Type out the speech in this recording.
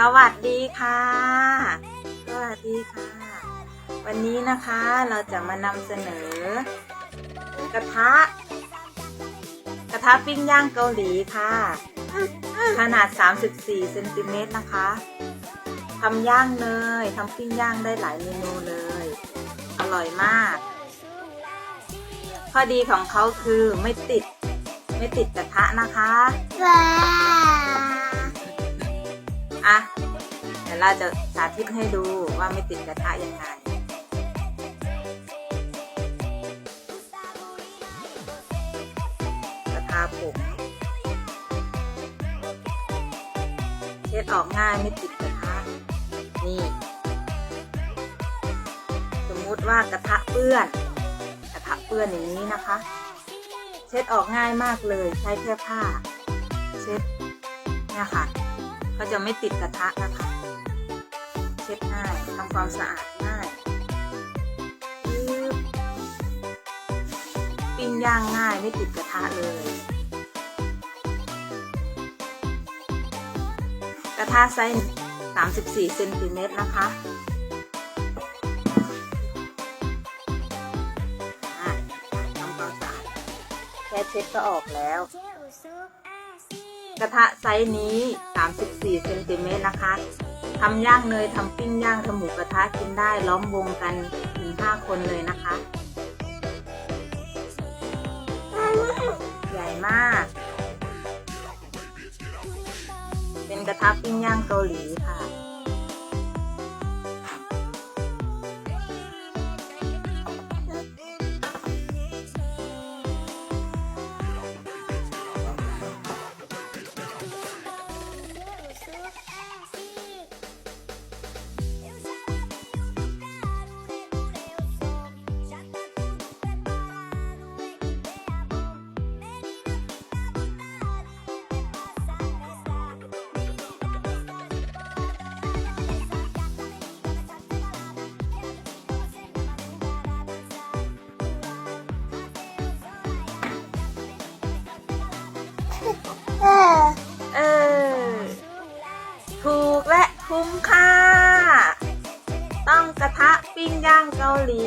สวัสดีค่ะ สวัสดีค่ะ วันนี้นะคะเราจะมานำเสนอ กระทะ กระทะปิ้งย่างเกาหลีค่ะ ขนาด 34เซนติเมตรนะคะทำย่างเนยทำปิ้งย่างได้หลายเมนูเลย อร่อยมาก ข้อดีของเขาคือไม่ติด ไม่ติดกระทะนะคะว้า อะเดี๋ยวเราจะสาธิตให้ดูว่าไม่ติดกระทะยังไงกระทะผมเช็ดออกง่ายไม่ติดกระทะนี่ สมมุติว่ากระทะเปื้อน กระทะเปื้อนอย่างนี้นะคะ เช็ดออกง่ายมากเลยใช้แค่ผ้า เช็ดเนี่ยค่ะ ก็จะไม่ติดกระทะนะคะ เช็ดง่ายทำความสะอาดง่ายปิ้งย่างง่ายไม่ติดกระทะเลย กระทะไซส์34เซนติเมตรนะคะทำความสะอาดแค่เช็ดก็ออกแล้ว กระทะไซส์นี้ 34เซนติเมตรนะคะทำย่างเนยทำปิ้งย่างทำหมูกระทะกินได้ล้อมวงกันถึง5คนเลยนะคะ ใหญ่มาก เป็นกระทะปิ้งย่างเกาหลีค่ะ ถูกและคุ้มค่า ต้องกระทะปิ้งย่างเกาหลี